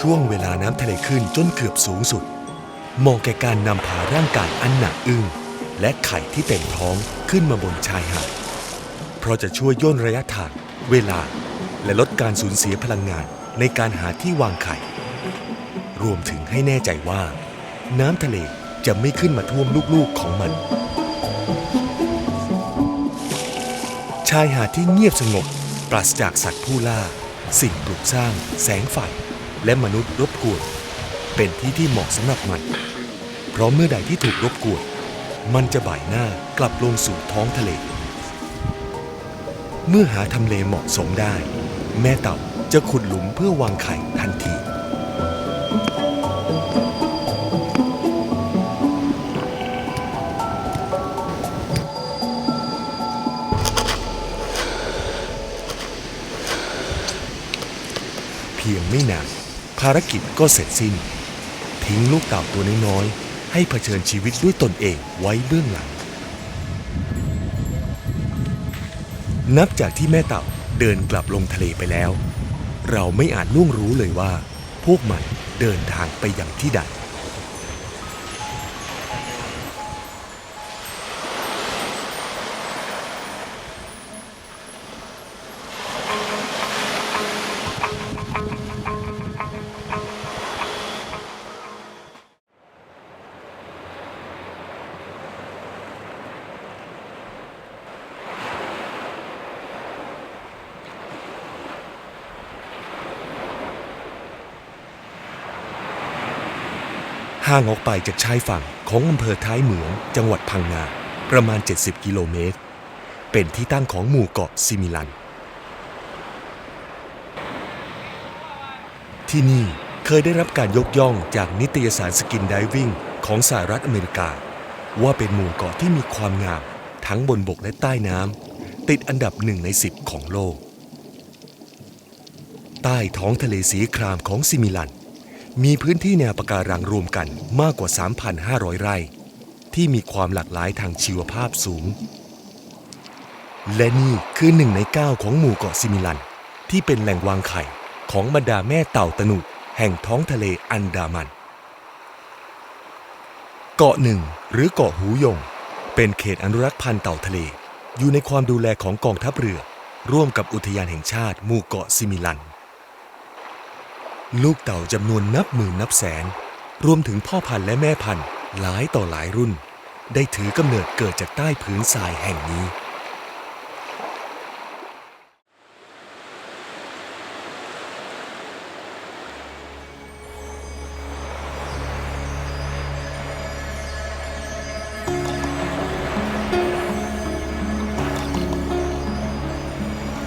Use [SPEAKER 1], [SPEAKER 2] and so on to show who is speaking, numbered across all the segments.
[SPEAKER 1] ช่วงเวลาน้ำทะเลขึ้นจนเกือบสูงสุดเหมาะแก่การนำพาร่างกายอันหนักอึ้งและไข่ที่เต็มท้องขึ้นมาบนชายหาด เพราะจะช่วยย่นระยะทาง เวลา และลดการสูญเสียพลังงานในการหาที่วางไข่ รวมถึงให้แน่ใจว่า น้ำทะเลจะไม่ขึ้นมาท่วมลูกๆของมัน ชายหาดที่เงียบสงบ ปราศจากสัตว์ผู้ล่า สิ่งปลูกสร้าง แสงไฟ และมนุษย์รบกวน เป็นที่ที่เหมาะสำหรับมัน เพราะเมื่อใดที่ถูกรบกวน มันจะบ่ายหน้ากลับลงสู่ท้องทะเล เมื่อหาทำเลเหมาะสมได้ แม่เต่าจะขุดหลุมเพื่อวางไข่ทันทีเพียงไม่นาน ภารกิจก็เสร็จสิ้น ทิ้งลูกเต่าตัวน้อยๆให้เผชิญชีวิตด้วยตนเองไว้เบื้องหลัง นับจากที่แม่เต่าเดินกลับลงทะเลไปแล้ว เราไม่อาจล่วงรู้เลยว่า พวกมันเดินทางไปอย่างที่ใด ห่างออกไปจากชายฝั่งของอำเภอท้ายเหมืองจังหวัดพังงาประมาณ 70 กิโลเมตร เป็นที่ตั้งของหมู่เกาะซิมิลัน ที่นี่เคยได้รับการยกย่องจากนิตยสารสกินไดวิ่งของสหรัฐอเมริกา ว่าเป็นหมู่เกาะที่มีความงามทั้งบนบกและใต้น้ำติดอันดับหนึ่งในสิบของโลก ใต้ท้องทะเลสีครามของซิมิลัน มีพื้นที่แนวปะการังรวมกันมากกว่า 3,500 ไร่ ที่มีความหลากหลายทางชีวภาพสูง และนี่คือหนึ่งในเก้าของหมู่เกาะซิมิลัน ที่เป็นแหล่งวางไข่ของบรรดาแม่เต่าตะหนุแห่งท้องทะเลอันดามัน เกาะหนึ่งหรือเกาะหูยง เป็นเขตอนุรักษ์พันธุ์เต่าทะเล อยู่ในความดูแลของกองทัพเรือ ร่วมกับอุทยานแห่งชาติหมู่เกาะซิมิลัน ลูกเต่าจำนวนนับหมื่นนับแสน รวมถึงพ่อพันธุ์และแม่พันธุ์หลายต่อหลายรุ่น ได้ถือกำเนิดเกิดจากใต้ผืนทรายแห่งนี้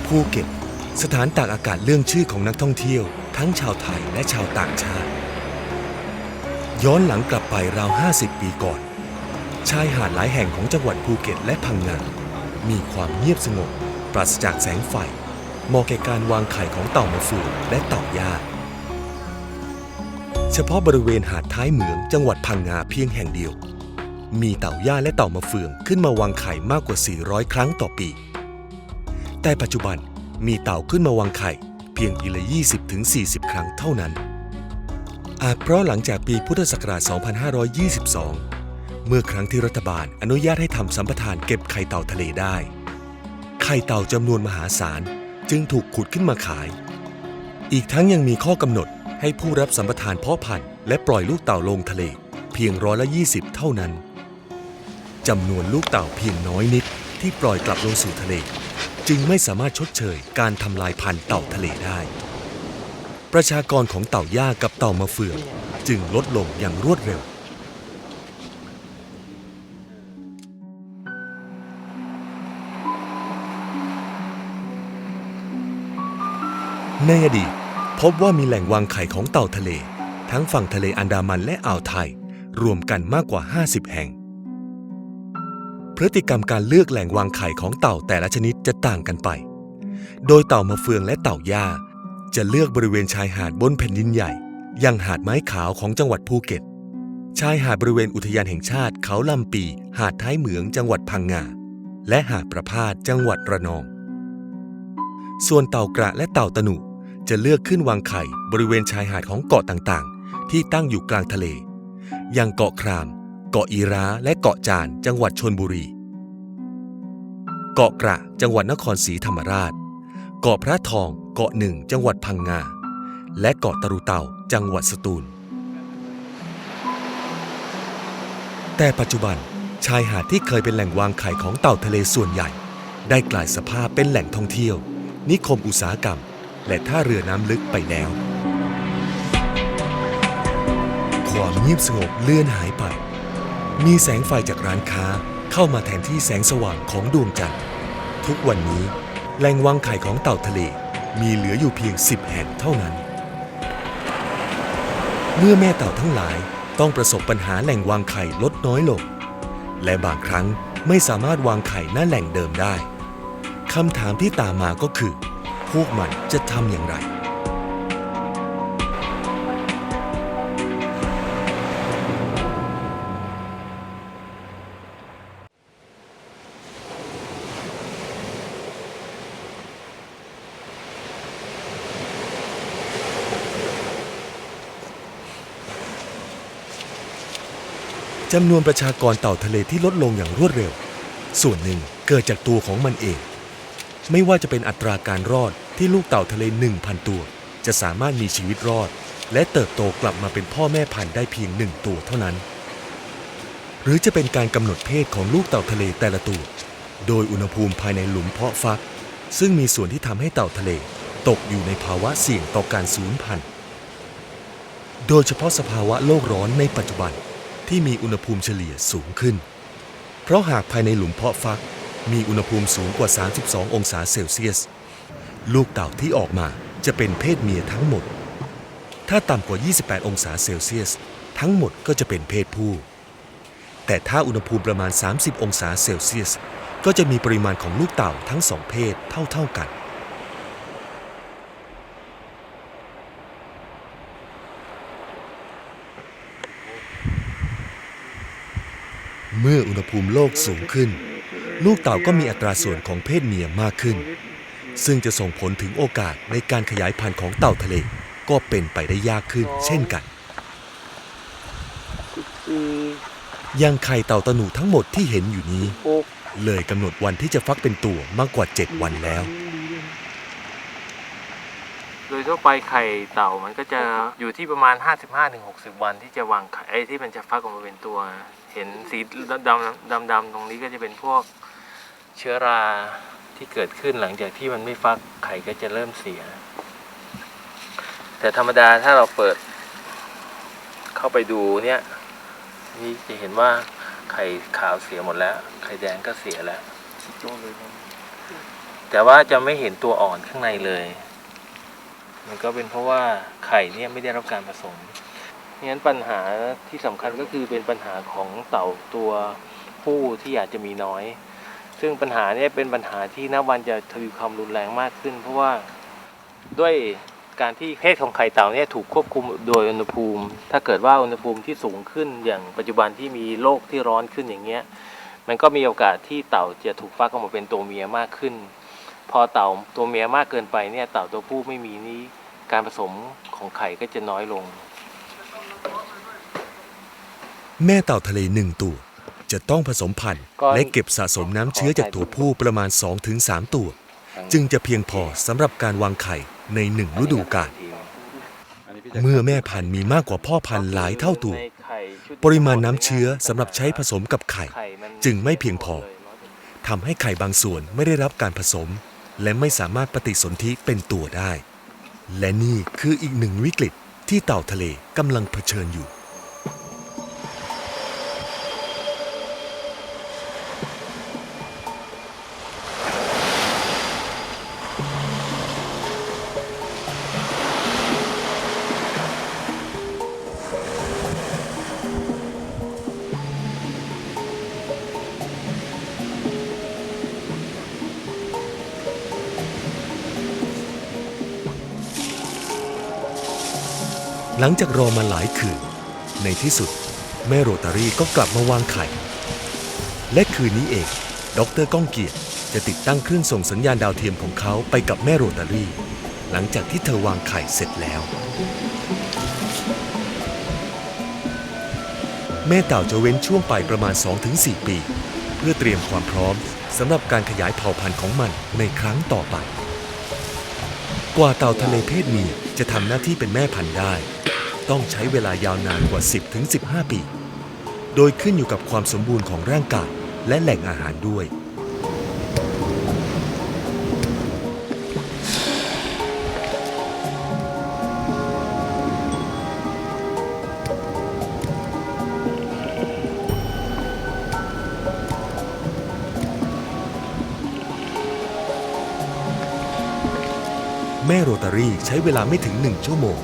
[SPEAKER 1] ภูเก็ต สถานตากอากาศเรื่องชื่อของนักท่องเที่ยว ทั้งชาวไทยและชาวต่างชาติ ย้อนหลังกลับไปราว 50 ปีก่อน ชายหาดหลายแห่งของจังหวัดภูเก็ตและพังงา มีความเงียบสงบ ปราศจากแสงไฟเหมาะแก่การวางไข่ของเต่ามาเฟืองและเต่าย่าเฉพาะบริเวณหาดท้ายเหมืองจังหวัดพังงาเพียงแห่งเดียว มีเต่าย่าและเต่ามาเฟืองขึ้นมาวางไข่มากกว่า 400 ครั้งต่อปี แต่ปัจจุบันมีเต่าขึ้นมาวางไข่ พียงปีละ 20-40 ครั้งเท่านั้น อาจเพราะหลังจากปีพุทธศักราช 2522 เมื่อครั้งที่รัฐบาลอนุญาตให้ทำสัมปทานเก็บไข่เต่าทะเลได้ ไข่เต่าจำนวนมหาศาลจึงถูกขุดขึ้นมาขาย อีกทั้งยังมีข้อกำหนดให้ผู้รับสัมปทานเพาะพันธุ์และปล่อยลูกเต่าลงทะเลเพียงร้อยละ 20 เท่านั้นจำนวนลูกเต่าเพียงน้อยนิดที่ปล่อยกลับลงสู่ทะเล จึงไม่สามารถชดเชยการทำลายพันธุ์เต่าทะเลได้ ประชากรของเต่าย่ากับเต่ามาเฟืองจึงลดลงอย่างรวดเร็ว ในอดีตพบว่ามีแหล่งวางไข่ของเต่าทะเล ทั้งฝั่งทะเลอันดามันและอ่าวไทย รวมกันมากกว่า 50 แห่ง พฤติกรรมการเลือกแหล่งวางไข่ของเต่าแต่ละชนิดจะต่างกันไป โดยเต่ามาเฟืองและเต่าย่า จะเลือกบริเวณชายหาดบนแผ่นดินใหญ่อย่างหาดไม้ขาวของจังหวัดภูเก็ต ชายหาดบริเวณอุทยานแห่งชาติเขาลำปี หาดท้ายเหมืองจังหวัดพังงา และหาดประพาสจังหวัดระนอง ส่วนเต่ากระและเต่าตะหนุจะเลือกขึ้นวางไข่บริเวณชายหาดของเกาะต่างๆ ที่ตั้งอยู่กลางทะเล อย่างเกาะคราม เกาะอีร้าและเกาะจานจังหวัดชนบุรี เกาะกระจังหวัดนครศรีธรรมราช เกาะพระทอง เกาะหนึ่งจังหวัดพังงา และเกาะตะรุเต่าจังหวัดสตูล แต่ปัจจุบันชายหาดที่เคยเป็นแหล่งวางไข่ของเต่าทะเลส่วนใหญ่ ได้กลายสภาพเป็นแหล่งท่องเที่ยว นิคมอุตสาหกรรม และท่าเรือน้ำลึกไปแล้ว ความเงียบสงบเลื่อนหายไป มีแสงไฟจากร้านค้าเข้ามาแทนที่แสงสว่างของดวงจันทร์ทุกวันนี้แหล่งวางไข่ของเต่าทะเลมีเหลืออยู่เพียง 10 แห่งเท่านั้น เมื่อแม่เต่าทั้งหลายต้องประสบปัญหาแหล่งวางไข่ลดน้อยลง และบางครั้งไม่สามารถวางไข่หน้าแหล่งเดิมได้คำถามที่ตามมาก็คือ พวกมันจะทำอย่างไร จำนวนประชากรเต่าทะเลที่ลดลงอย่างรวดเร็ว ส่วนหนึ่งเกิดจากตัวของมันเอง ไม่ว่าจะเป็นอัตราการรอดที่ลูกเต่าทะเล 1,000 ตัว จะสามารถมีชีวิตรอด และเติบโตกลับมาเป็นพ่อแม่พันธุ์ได้เพียงหนึ่งตัวเท่านั้น หรือจะเป็นการกำหนดเพศของลูกเต่าทะเลแต่ละตัว โดยอุณหภูมิภายในหลุมเพาะฟัก ซึ่งมีส่วนที่ทำให้เต่าทะเล ตกอยู่ในภาวะเสี่ยงต่อการสูญพันธุ์ โดยเฉพาะสภาวะโลกร้อนในปัจจุบัน ที่มีอุณหภูมิเฉลี่ยสูงขึ้น เพราะหากภายในหลุมเพาะฟักมีอุณหภูมิสูงกว่า 32 องศาเซลเซียส ลูกเต่าที่ออกมาจะเป็นเพศเมียทั้งหมด ถ้าต่ำกว่า 28 องศาเซลเซียส ทั้งหมดก็จะเป็นเพศผู้ แต่ถ้าอุณหภูมิประมาณ 30 องศาเซลเซียส ก็จะมีปริมาณของลูกเต่าทั้งสองเพศเท่าๆกัน เมื่ออุณหภูมิโลกสูงขึ้น ลูกเต่าก็มีอัตราส่วนของเพศเมียมากขึ้น ซึ่งจะส่งผลถึงโอกาสในการขยายพันธุ์ของเต่าทะเล ก็เป็นไปได้ยากขึ้น เช่นกันย่างไข่เต่าตะหนูทั้งหมดที่เห็นอยู่นี้ เลยกำหนดวันที่จะฟักเป็นตัวมากกว่า 7 วันแล้ว
[SPEAKER 2] โดยทั่วไปไข่เต่ามันก็จะอยู่ที่ประมาณ 55-60 วันที่จะวางไข่ไอ้ที่มันจะฟักออกมาเป็นตัว เห็นสีดำดำดำๆตรงนี้ก็จะเป็นพวกเชื้อราที่เกิดขึ้นหลังจากที่มันไม่ฟักไข่ก็จะเริ่มเสีย แต่ธรรมดาถ้าเราเปิด เข้าไปดูเนี่ย นี่จะเห็นว่าไข่ขาวเสียหมดแล้ว ไข่แดงก็เสียแล้ว แต่ว่าจะไม่เห็นตัวอ่อนข้างในเลย มันก็เป็นเพราะว่าไข่เนี่ยไม่ได้รับการผสม งั้นปัญหาที่สำคัญก็คือเป็นปัญหาของเต่าตัวผู้ที่อาจจะมีน้อย ซึ่งปัญหาเนี่ยเป็นปัญหาที่นับวันจะทวีความรุนแรงมากขึ้น เพราะว่าด้วยการที่เพศของไข่เต่าเนี่ยถูกควบคุมโดยอุณหภูมิ ถ้าเกิดว่าอุณหภูมิที่สูงขึ้นอย่างปัจจุบันที่มีโลกที่ร้อนขึ้นอย่างเงี้ย มันก็มีโอกาสที่เต่าจะถูกฟักออกมาเป็นตัวเมียมากขึ้น พอเต่าตัวเมียมากเกินไปเนี่ยเต่าตัวผู้ไม่มีนี้การผสมของไข่ก็จะน้อยลง
[SPEAKER 1] แม่เต่าทะเลหนึ่งตัว จะต้องผสมพันธุ์
[SPEAKER 2] ก่อน
[SPEAKER 1] และเก็บสะสมน้ำเชื้อจากตัวผู้ประมาณ 2-3 ตัว จึงจะเพียงพอสำหรับการวางไข่ในหนึ่งฤดูกาลเมื่อแม่พันธุ์มีมากกว่าพ่อพันธุ์หลายเท่าตัว
[SPEAKER 2] ในไข่ชุด
[SPEAKER 1] ปริมาณน้ำเชื้อสำหรับใช้ผสมกับไข่
[SPEAKER 2] ไข่มัน
[SPEAKER 1] จึงไม่เพียงพอทำให้ไข่บางส่วนไม่ได้รับการผสม และไม่สามารถปฏิสนธิเป็นตัวได้ และนี่คืออีกหนึ่งวิกฤตที่เต่าทะเลกำลังเผชิญอยู่ หลังจากรอมาหลายคืน ในที่สุด แม่โรตารี่ก็กลับมาวางไข่ และคืนนี้เอง ดรก้องเกียรติจะติดตั้งเครื่องส่งสัญญาณดาวเทียมของเขาไปกับแม่โรตารี่ หลังจากที่เธอวางไข่เสร็จแล้ว แม่เต่าจะเว้นช่วงไปประมาณ 2-4 ปี เพื่อเตรียมความพร้อมสำหรับการขยายเผ่าพันธุ์ของมันในครั้งต่อไป กว่าเต่าทะเลเพศเมียจะทำหน้าที่เป็นแม่พันธุ์ได้ ต้องใช้เวลายาวนานกว่า 10-15 ปี โดยขึ้นอยู่กับความสมบูรณ์ของร่างกายและแหล่งอาหารด้วย โรตารี่ใช้เวลาไม่ถึงหนึ่งชั่วโมง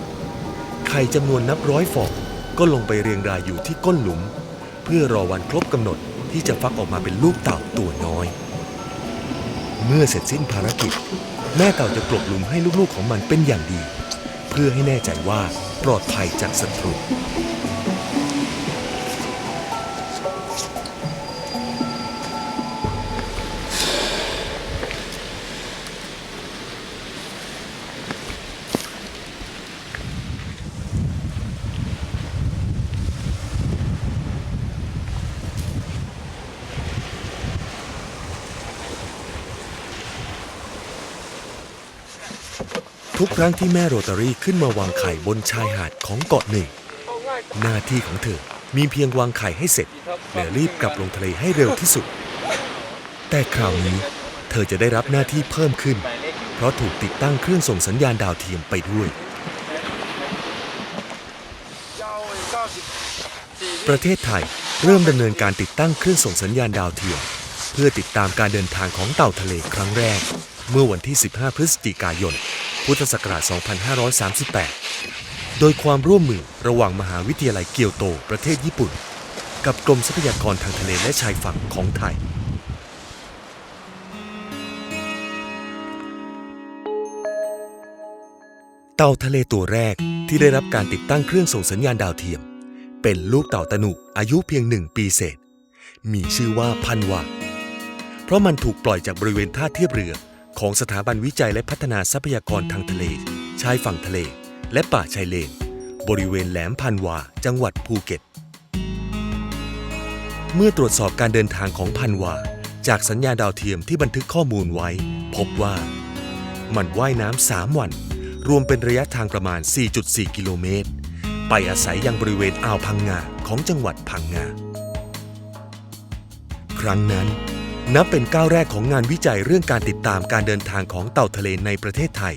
[SPEAKER 1] ไข่จำนวนนับร้อยฟองก็ลงไปเรียงรายอยู่ที่ก้นหลุม เพื่อรอวันครบกำหนดที่จะฟักออกมาเป็นลูกเต่าตัวน้อย เมื่อเสร็จสิ้นภารกิจ แม่เต่าจะกลบหลุมให้ลูกๆของมันเป็นอย่างดี เพื่อให้แน่ใจว่าปลอดภัยจากศัตรู ทุกครั้งที่แม่โรตารี่ขึ้นมาวางไข่บนชายหาดของเกาะหนึ่ง หน้าที่ของเธอมีเพียงวางไข่ให้เสร็จ และรีบกลับลงทะเลให้เร็วที่สุด แต่คราวนี้เธอจะได้รับหน้าที่เพิ่มขึ้น เพราะถูกติดตั้งเครื่องส่งสัญญาณดาวเทียมไปด้วย ประเทศไทยเริ่มดำเนินการติดตั้งเครื่องส่งสัญญาณดาวเทียม เพื่อติดตามการเดินทางของเต่าทะเลครั้งแรก เมื่อวันที่ 15 พฤศจิกายน พุทธศักราช 2538 โดยความร่วมมือระหว่างมหาวิทยาลัยเกียวโต ประเทศญี่ปุ่น กับกรมทรัพยากรทางทะเลและชายฝั่งของไทย เต่าทะเลตัวแรกที่ได้รับการติดตั้งเครื่องส่งสัญญาณดาวเทียม เป็นลูกเต่าตะหนุอายุเพียงหนึ่งปีเศษ มีชื่อว่าพันวาเพราะมันถูกปล่อยจากบริเวณท่าเทียบเรือ ของสถาบันวิจัยและพัฒนาทรัพยากรทางทะเล ชายฝั่งทะเล และป่าชายเลน บริเวณแหลมพันวา จังหวัดภูเก็ต เมื่อตรวจสอบการเดินทางของพันวา จากสัญญาณดาวเทียมที่บันทึกข้อมูลไว้ พบว่า มันว่ายน้ำสามวัน รวมเป็นระยะทางประมาณ 4.4 กิโลเมตร ไปอาศัยยังบริเวณอ่าวพังงาของจังหวัดพังงา ครั้งนั้น นับเป็นก้าวแรกของงานวิจัยเรื่องการติดตามการเดินทางของเต่าทะเลในประเทศไทย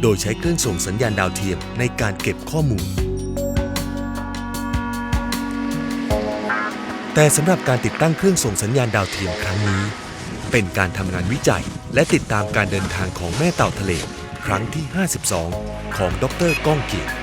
[SPEAKER 1] โดยใช้เครื่องส่งสัญญาณดาวเทียมในการเก็บข้อมูล แต่สำหรับการติดตั้งเครื่องส่งสัญญาณดาวเทียมครั้งนี้ เป็นการทำงานวิจัยและติดตามการเดินทางของแม่เต่าทะเล ครั้งที่ 52 ของดรก้องเกียรติ